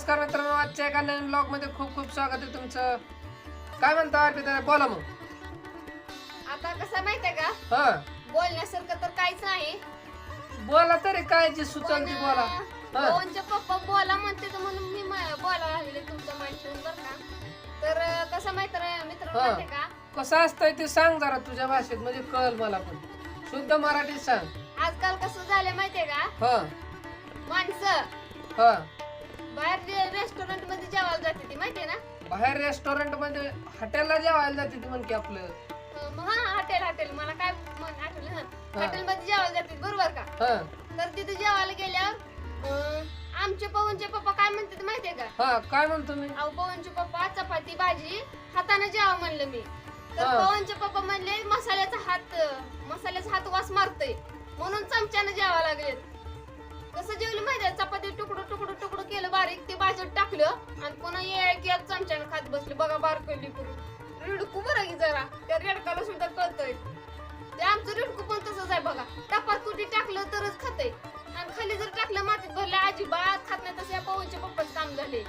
नमस्कार मित्रांनो आजच्या एका नवीन ब्लॉगमध्ये खूप खूप स्वागत आहे तुमचं. काय म्हणता अर्पिता बोला मग. आता कसं माहितीये का? हा. बोलण्यासारखं तर काहीच नाही. बोला तरी काय जे सुचल ती बोला. हा. पवनचे पप्पा बोला म्हणते तर म्हणून मी म- बोलायला लागले तुमचं माहिती बरं का. तर अं, कसं माहिती मित्र हा. माहितीये का? कसं असतंय ते सांग जरा तुझ्या भाषेत म्हणजे कळ मला पण. शुद्ध मराठीत सांग. आजकाल कसं झालं माहितीये का? हा. माणसं. हा. बाहेर रेस्टॉरंटमध्ये जेवायला जाते ती माहितीये ना? बाहेर रेस्टॉरंटमध्ये हॉटेलला जेवायला जाते ती म्हण की आपलं. अं, मग हा हॉटेल हॉटेल मला काय म्हण- आठवलं हॉटेल मध्ये जेवायला जाते बरोबर का? हा. तर तिथे जेवायला गेल्यावर अं, आमचे पवनचे पप्पा काय म्हणतात माहितीये का? हा काय म्हणतो मी? अहो पवनचे पप्पा चपाती भाजी हाताने जेवा म्हणलं मी. तर हा. पवनचे पप्पा म्हणले मसाल्याचा हात मसाल्याचा हात वास मारतोय. म्हणून चमच्याने जेवा लागले कसं जेवली माहिती? चपाती तुकडं तुकडं तुकडं केलं बारीक ते बाजूत टाकलं आणि पुन्हा एक एक चमच्यानं खात बसले. बघा बारकली करून रिडकू बरं की जरा. त्या रेडकाला सुद्धा कळतंय. ते आमचं रिडकू पण तसंच आहे बघा. टपात कुठे टाकलं तरच खातंय. आणि खाली जर टाकलं मातीत भरलं अजिबात खात नाही. तसं या पवनचे पप्पाच काम झाले